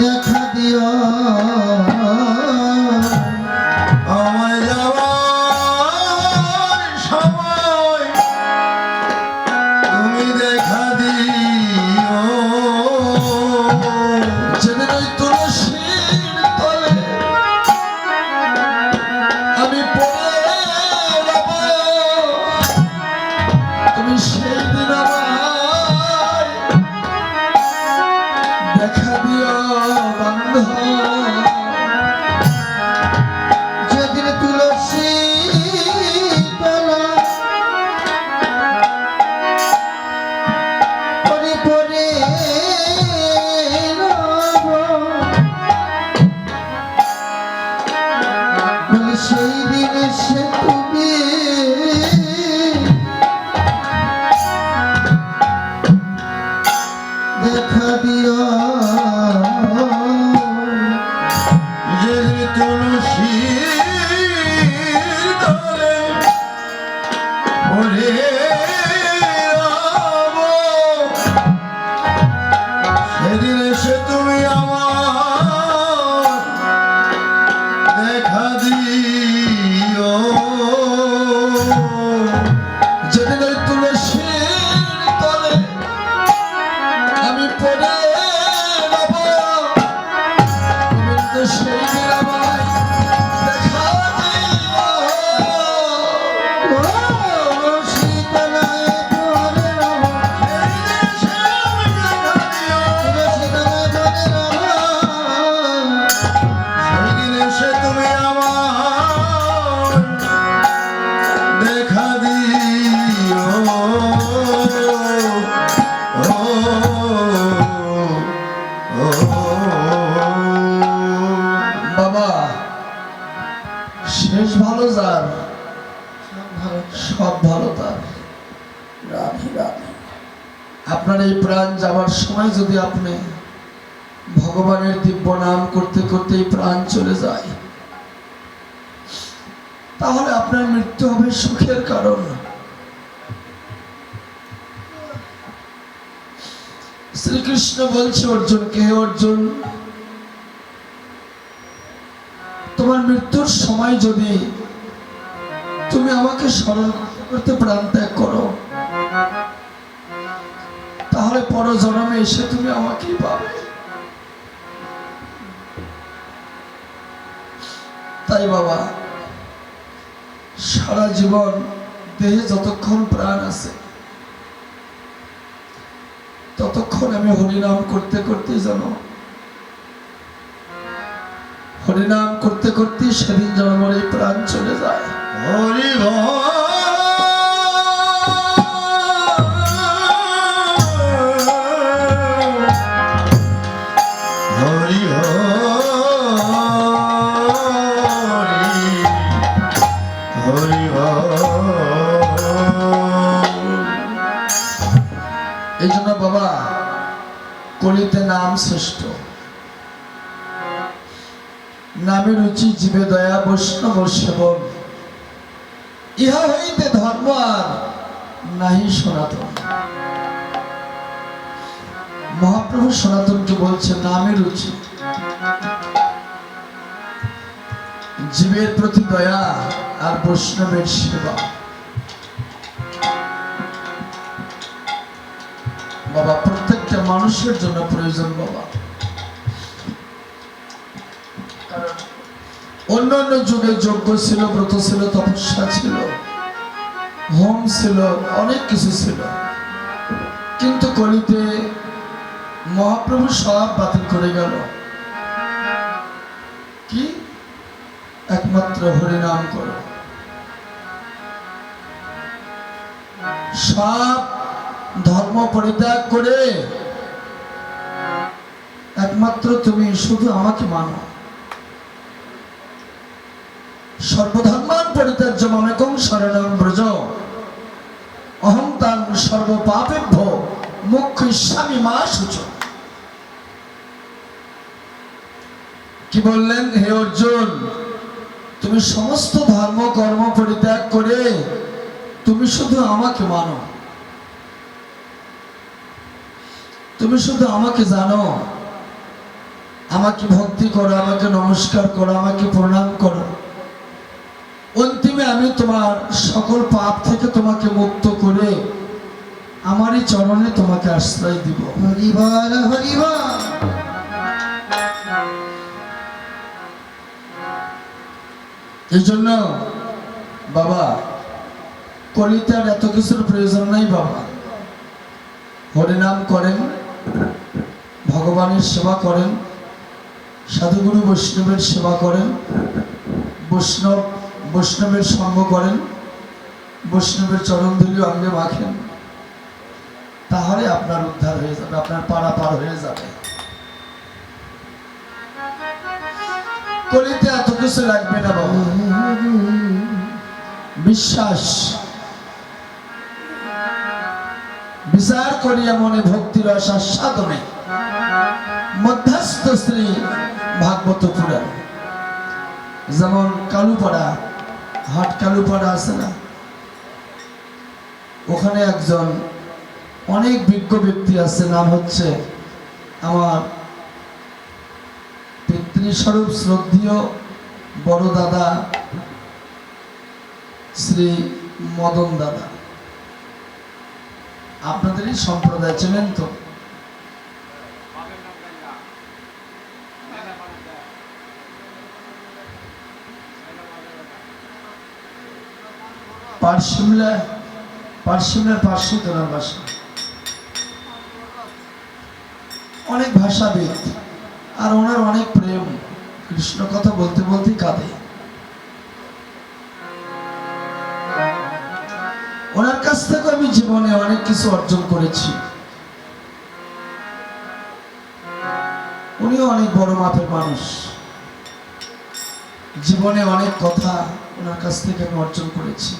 দেখা দিও করতেই প্রাণ চলে যায়। তাহলে আপনার মৃত্যু হবে সুখের কারণ। শ্রীকৃষ্ণ বলছে, অর্জুন, কে অর্জুন? তোমার মৃত্যুর সময় যদি তুমি আমাকে স্মরণ করতে প্রাণ ত্যাগ করো, তাহলে পর জনমে এসে তুমি আমাকেই পাবে। তাই বাবা, সারা জীবন দেহে যতক্ষণ প্রাণ আছে, ততক্ষণ আমি হরিনাম করতে করতে যেন, হরিনাম করতে করতে সেদিন যেন আমার এই প্রাণ চলে যায়। হরি শ্রেষ্ঠ নামে রুচি জীবে দয়া, বৈষ্ণব সেবন ইহা হইতে ধর্ম আর নাহি সনাতন। মহাপ্রভু সনাতনকে বলছে, নামে রুচি জীবের প্রতি দয়া আর বৈষ্ণবের সেবা। বাবা মানুষের জন্য প্রয়োজন বাবা। অন্য অন্য যুগে যজ্ঞ ছিল, ব্রত ছিল, তপস্যা ছিল, হোম ছিল, অনেক কিছু ছিল। কিন্তু কলিতে মহাপ্রভু সব বাতিল করে গেল। কি? একমাত্র হরিনাম করো। সব ধর্ম পরিত্যাগ করে একমাত্র তুমি শুধু আমাকে মানো। সর্বধর্মান পরিত্যাজ্য মমেকং শরণং ব্রজ। অহং সর্বপাপেভ্য মুখ্য স্বামী মা সূচ। কি বললেন হে অর্জুন? তুমি সমস্ত ধর্ম, কর্ম পরিত্যাগ করে তুমি শুধু আমাকে মানো। তুমি শুধু আমাকে জানো। আমাকে ভক্তি করো আমাকে নমস্কার করো আমাকে প্রণাম করো। অন্তিমে আমি তোমার সকল পাপ থেকে তোমাকে মুক্ত করে আমারই চরণে তোমাকে আশ্রয় দিব। হরিবল হরিবল এই জন্য বাবা কলিতে আর এত কিছুর প্রয়োজন নাই বাবা। হরিনাম করেন ভগবানের সেবা করেন। সাধুগুরু বৈষ্ণবের সেবা করেন, বৈষ্ণব, বৈষ্ণবের সঙ্গ করেন, বৈষ্ণবের চরণধুলি অঙ্গে মাখেন। তাহলে আপনার উদ্ধার হয়ে যাবে, আপনার পাড়া পার হয়ে যাবে। কলিতে এত কিছু লাগবে না বাবা। বিশ্বাস। বিচার করিয়া মনে ভক্তির সাধনে। মধ্যস্থ শ্রী ভাগবত পুরাণ যেমন কালুপাড়া, হাট কালুপাড়া আছে না? ওখানে একজন অনেক বিজ্ঞ ব্যক্তি আছে, নাম হচ্ছে আমার পিতৃস্বরূপ শ্রদ্ধীয় বড় দাদা শ্রী মদন দাদা। আপনাদেরই সম্প্রদায় চেনেন তো? পারসিমলা পারসিমলার পার্শ্বে তোলার ভাষা অনেক ভাষাবিদ, আর ওনার অনেক প্রেম। কৃষ্ণ কথা বলতে বলতেই কাঁদে। ওনার কাছ থেকে আমি জীবনে অনেক কিছু অর্জন করেছি। উনিও অনেক বড় মাপের মানুষ। জীবনে অনেক কথা ওনার কাছ থেকে আমি অর্জন করেছি।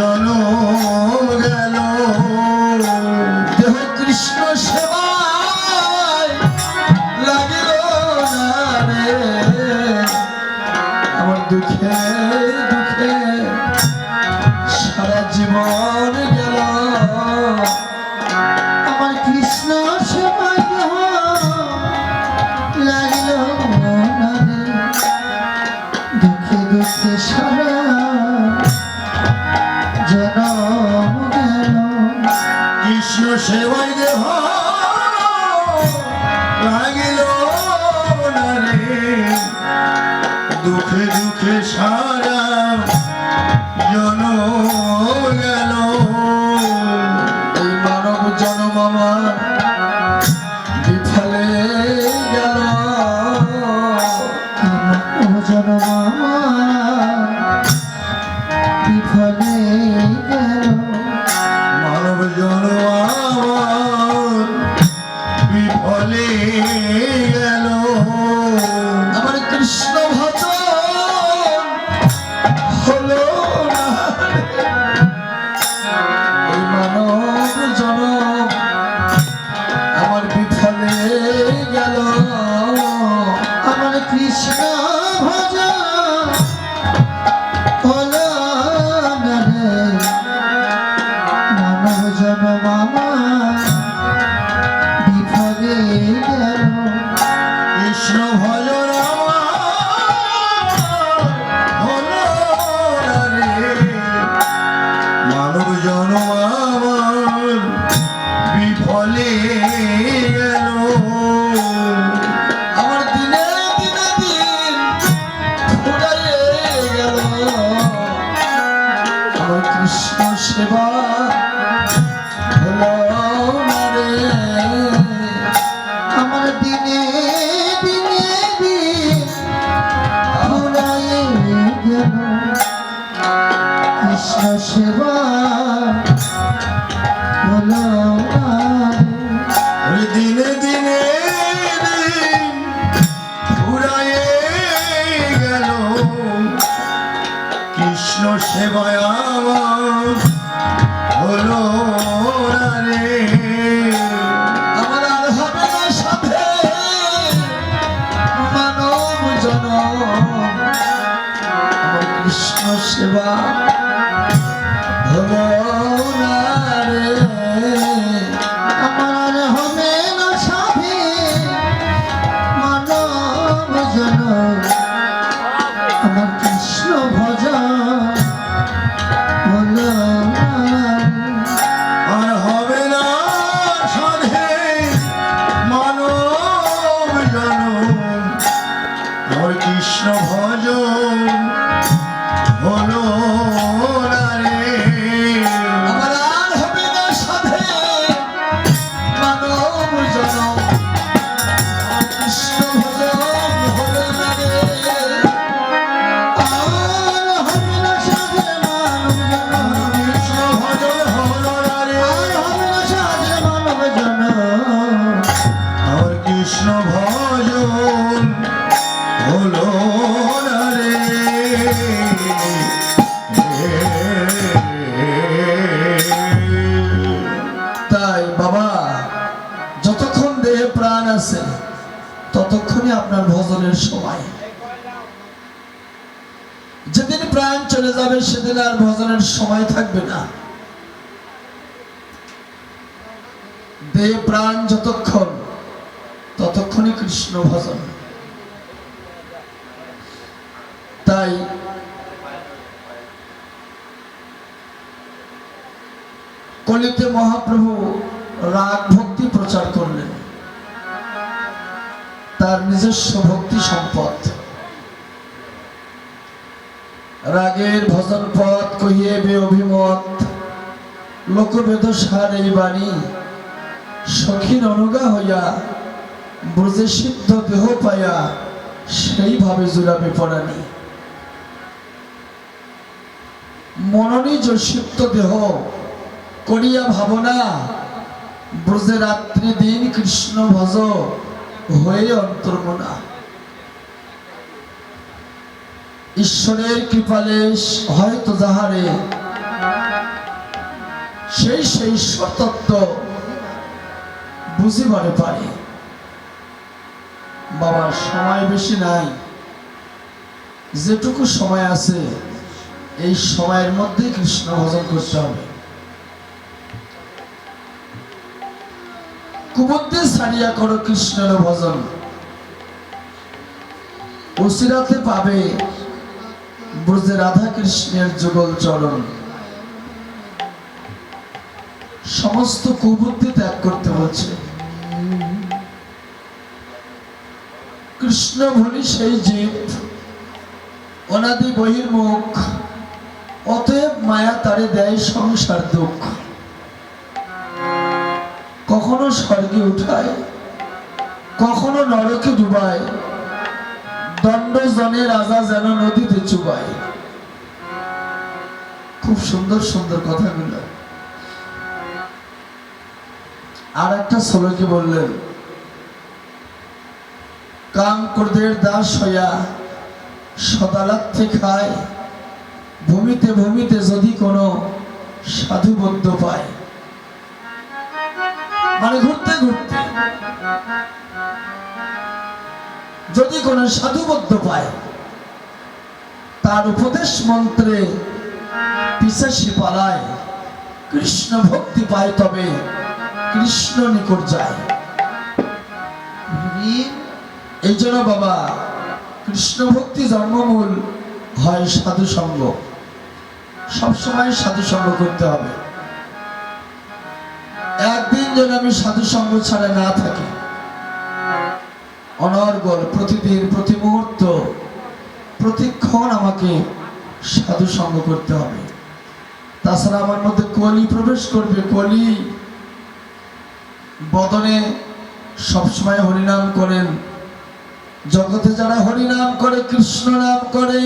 জনম ভালো আসছেন ততক্ষণে আপনার ভজনের সময়। যেদিন প্রাণ চলে যাবে, সেদিন আর ভজনের সময় থাকবে না। দেহ প্রাণ যতক্ষণ ততক্ষণই কৃষ্ণ ভজন। তাই কলিতে মহাপ্রভু রাগ ভক্তি প্রচার করলেন। তার নিজস্ব ভক্তি সম্পদ। রাগের ভজন পথ কহিয়ে বে অভিমত লোকবেদ সার এই বাণী, সখীর অনুগা হইয়া ব্রজে সিদ্ধ দেহ পাইয়া, সেইভাবে জুড়াবে পড়ানি মননিজ সিদ্ধ দেহ করিয়া ভাবনা ব্রজে রাত্রি দিন কৃষ্ণ ভজ হয়ে। অন্তর্মনা ঈশ্বরের কৃপালে হয়তো যাহারে সেই সেই ঈশ্বর তত্ত্ব বুঝিবারে পারে। বাবার সময় বেশি নাই। যেটুকু সময় আছে, এই সময়ের মধ্যে কৃষ্ণ ভজন করতে হবে। কুমুদ্দে সারিয়া করো কৃষ্ণের ভজন। উসিরাতে পাবে ব্রজে রাধা কৃষ্ণের যুগল চরণ। সমস্ত কুবুদ্ধি ত্যাগ করতে বলছে কৃষ্ণ ভলি সেই জীব, অনাদি বহির্মুখ, অতএব মায়া তারে দেয় সংসার দুঃখ। কখনো স্বর্গে উঠায়, কখনো নরকে ডুবায় দণ্ড জনে রাজা যেন নদীতে চুবায়। খুব সুন্দর সুন্দর কথাগুলো। আর একটা শ্লোকে বললেন, কাম ক্রোধের দাস হইয়া সদালার্থে খায়, ভূমিতে ভূমিতে যদি কোনো সাধুবদ্ধ পায়। মানে ঘুরতে ঘুরতে। যদি কোনো সাধুবদ্ধ পায়, তার উপদেশ মন্ত্রে পিসাসি পালায় কৃষ্ণ ভক্তি পায় তবে কৃষ্ণ নিকট যায়। এই জন্য বাবা, কৃষ্ণ ভক্তি জন্মমূল হয় সাধু সঙ্গ সবসময় সাধু সঙ্গ করতে হবে। একদিন যেন আমি সাধু সঙ্গ ছাড়া না থাকি, অনর্গল প্রতিদিন, প্রতি মুহূর্ত প্রতিক্ষণ আমাকে সাধু সঙ্গ করতে হবে। তাছাড়া আমার মধ্যে কলি প্রবেশ করবে, কলি বদনে সবসময় হরিনাম করেন। জগতে যারা হরিনাম করে, কৃষ্ণ নাম করে।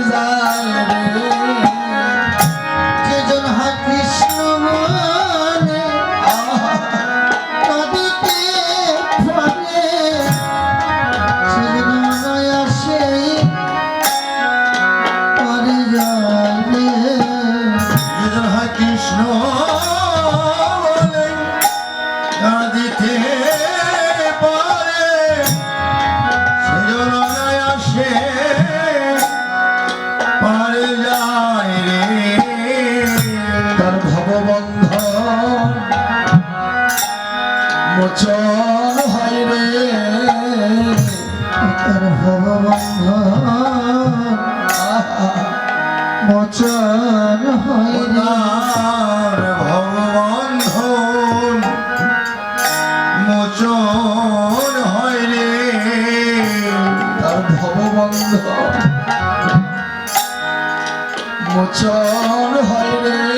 যাবে কেজন হাকিস মোচন হইলার ভগবন্ধন মোচন হয় রে। তার ভববন্ধ মোচন হয় রে।